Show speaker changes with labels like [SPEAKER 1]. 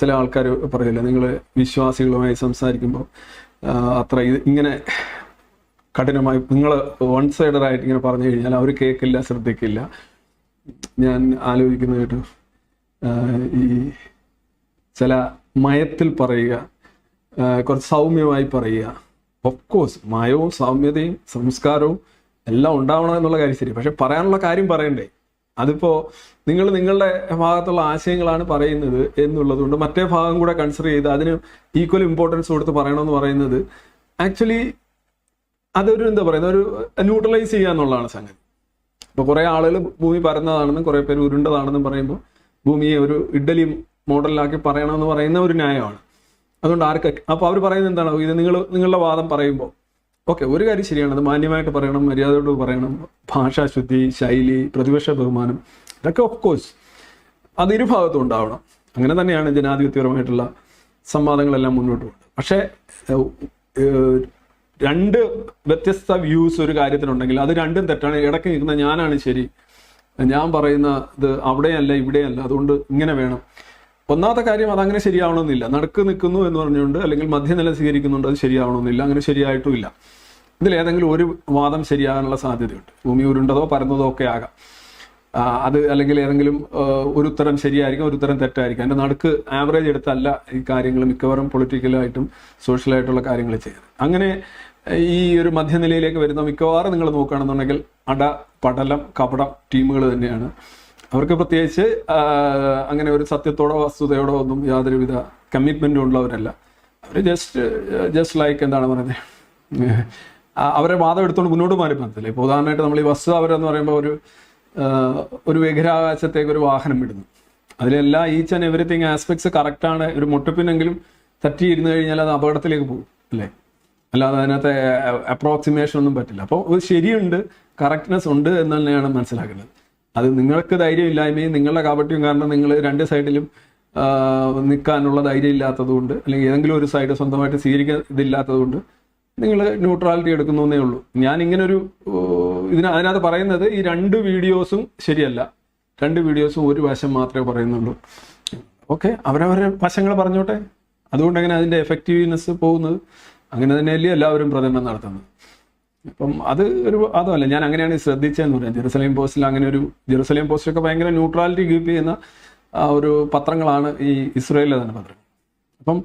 [SPEAKER 1] ചില ആൾക്കാർ പറയില്ല നിങ്ങൾ വിശ്വാസികളുമായി സംസാരിക്കുമ്പോൾ അത്ര ഇത് ഇങ്ങനെ കഠിനമായി നിങ്ങൾ വൺ സൈഡറായിട്ട് ഇങ്ങനെ പറഞ്ഞു കഴിഞ്ഞാൽ അവർ കേൾക്കില്ല ശ്രദ്ധിക്കില്ല. ഞാൻ ആലോചിക്കുന്നത് കേട്ടു ഈ ചില മയത്തിൽ പറയുക കുറച്ച് സൗമ്യമായി പറയുക. ഓഫ് കോഴ്സ് മയവും സൗമ്യതയും സംസ്കാരവും എല്ലാം ഉണ്ടാവണം എന്നുള്ള കാര്യം ശരി പക്ഷെ പറയാനുള്ള കാര്യം പറയണ്ടേ? അതിപ്പോ നിങ്ങൾ നിങ്ങളുടെ ഭാഗത്തുള്ള ആശയങ്ങളാണ് പറയുന്നത് എന്നുള്ളതുകൊണ്ട് മറ്റേ ഭാഗം കൂടെ കൺസിഡർ ചെയ്ത് അതിന് ഈക്വൽ ഇമ്പോർട്ടൻസ് കൊടുത്ത് പറയണമെന്ന് പറയുന്നത് ആക്ച്വലി അതൊരു എന്താ പറയുന്നത്? ഒരു ന്യൂട്രലൈസ് ചെയ്യുക എന്നുള്ളതാണ് സംഗതി. ഇപ്പൊ കുറെ ആളുകൾ ഭൂമി പരന്നതാണെന്നും കുറെ പേര് ഉരുണ്ടതാണെന്നും പറയുമ്പോൾ ഭൂമിയെ ഒരു ഇഡ്ഡലി മോഡലിലാക്കി പറയണമെന്ന് പറയുന്ന ഒരു ന്യായമാണ്. അതുകൊണ്ട് ആർക്കൊക്കെ അപ്പൊ അവർ പറയുന്നത് എന്താണ്? ഇത് നിങ്ങൾ നിങ്ങളുടെ വാദം പറയുമ്പോൾ ഓക്കെ ഒരു കാര്യം ശരിയാണ്. അത് മാന്യമായിട്ട് പറയണം മര്യാദയോട് പറയണം. ഭാഷാശുദ്ധി ശൈലി പ്രതിപക്ഷ ബഹുമാനം ഇതൊക്കെ ഓഫ് കോഴ്സ് അത് ഇരുഭാഗത്തും ഉണ്ടാവണം. അങ്ങനെ തന്നെയാണ് ജനാധിപത്യപരമായിട്ടുള്ള സംവാദങ്ങളെല്ലാം മുന്നോട്ട് പോകുന്നത്. പക്ഷേ രണ്ട് വ്യത്യസ്ത വ്യൂസ് ഒരു കാര്യത്തിനുണ്ടെങ്കിൽ അത് രണ്ടും തെറ്റാണ്. ഇടയ്ക്ക് നിൽക്കുന്ന ഞാനാണ് ശരി. ഞാൻ പറയുന്ന ഇത് അവിടെയല്ല ഇവിടെയല്ല. അതുകൊണ്ട് ഇങ്ങനെ വേണം. ഒന്നാമത്തെ കാര്യം അതങ്ങനെ ശരിയാവണമെന്നില്ല. നടുക്ക് നിൽക്കുന്നു എന്ന് പറഞ്ഞുകൊണ്ട് അല്ലെങ്കിൽ മധ്യനില സ്വീകരിക്കുന്നുണ്ട് അത് ശരിയാവണമെന്നില്ല. അങ്ങനെ ശരിയായിട്ടും ഇല്ല. ഇതിൽ ഏതെങ്കിലും ഒരു വാദം ശരിയാകാനുള്ള സാധ്യതയുണ്ട്. ഭൂമി ഉരുണ്ടതോ പരന്നതോ ഒക്കെ ആകാം. അത് അല്ലെങ്കിൽ ഏതെങ്കിലും ഒരു ഉത്തരം ശരിയായിരിക്കും ഒരു ഉത്തരം തെറ്റായിരിക്കും. അതിന്റെ നടുക്ക് ആവറേജ് എടുത്തല്ല ഈ കാര്യങ്ങൾ മിക്കവാറും പൊളിറ്റിക്കലായിട്ടും സോഷ്യലായിട്ടുള്ള കാര്യങ്ങൾ ചെയ്യുന്നത്. അങ്ങനെ ഈ ഒരു മധ്യനിലയിലേക്ക് വരുന്ന മിക്കവാറും നിങ്ങൾ നോക്കുകയാണെന്നുണ്ടെങ്കിൽ അട പടലം കപടം ടീമുകൾ തന്നെയാണ്. അവർക്ക് പ്രത്യേകിച്ച് അങ്ങനെ ഒരു സത്യത്തോടോ വസ്തുതയോടോ ഒന്നും യാതൊരുവിധ കമ്മിറ്റ്മെന്റും ഉള്ളവരല്ല. അവർ ജസ്റ്റ് ജസ്റ്റ് ലൈക്ക് എന്താണ് പറയുന്നത്? അവരെ വാദം എടുത്തുകൊണ്ട് മുന്നോട്ട് മാറി പറ്റത്തില്ല. ഇപ്പോൾ ഉദാഹരണമായിട്ട് നമ്മൾ ഈ വസ്തു അവരെന്ന് പറയുമ്പോൾ ഒരു ഒരു ബഹിരാകാശത്തേക്ക് ഒരു വാഹനം വിടുന്നു അതിലെല്ലാം ഈച്ച് ആൻഡ് എവറിത്തിങ് ആസ്പെക്ട്സ് കറക്റ്റാണ് ഒരു മുട്ടപ്പിനെങ്കിലും തട്ടിയിരുന്നു കഴിഞ്ഞാൽ അത് അപകടത്തിലേക്ക് പോകും അല്ലേ? അല്ലാതെ അതിനകത്തെ അപ്രോക്സിമേഷൻ ഒന്നും പറ്റില്ല. അപ്പോൾ ഒരു ശരിയുണ്ട് കറക്റ്റ്നെസ് ഉണ്ട് എന്ന് തന്നെയാണ് മനസ്സിലാക്കുന്നത്. അത് നിങ്ങൾക്ക് ധൈര്യമില്ലായ്മയും നിങ്ങളുടെ കാപട്യവും കാരണം നിങ്ങൾ രണ്ട് സൈഡിലും നിൽക്കാനുള്ള ധൈര്യം ഇല്ലാത്തതുകൊണ്ട് അല്ലെങ്കിൽ ഏതെങ്കിലും ഒരു സൈഡ് സ്വന്തമായിട്ട് സ്വീകരിക്കാൻ ഇതില്ലാത്തതുകൊണ്ട് നിങ്ങൾ ന്യൂട്രാലിറ്റി എടുക്കുന്നു എന്നേ ഉള്ളൂ. ഞാൻ ഇങ്ങനൊരു ഇതിന് അതിനകത്ത് പറയുന്നത് ഈ രണ്ട് വീഡിയോസും ശരിയല്ല. രണ്ട് വീഡിയോസും ഒരു വശം മാത്രമേ പറയുന്നുള്ളൂ. ഓക്കെ അവരവരെ വശങ്ങൾ പറഞ്ഞോട്ടെ. അതുകൊണ്ട് എങ്ങനെ അതിന്റെ എഫക്റ്റീവ്നെസ് പോകുന്നത്. അങ്ങനെ തന്നെയല്ലേ എല്ലാവരും പ്രചരണം നടത്തുന്നത്. അപ്പം അത് ഒരു അതല്ല ഞാൻ അങ്ങനെയാണ് ശ്രദ്ധിച്ചതെന്ന് പറയാം. ജെറുസലേം പോസ്റ്റിൽ അങ്ങനെ ഒരു ജെറുസലേം പോസ്റ്റിലൊക്കെ ഭയങ്കര ന്യൂട്രാലിറ്റി കീപ്പ് ചെയ്യുന്ന ഒരു പത്രങ്ങളാണ് ഈ ഇസ്രയേലിലെ തന്നെ പത്രം അപ്പം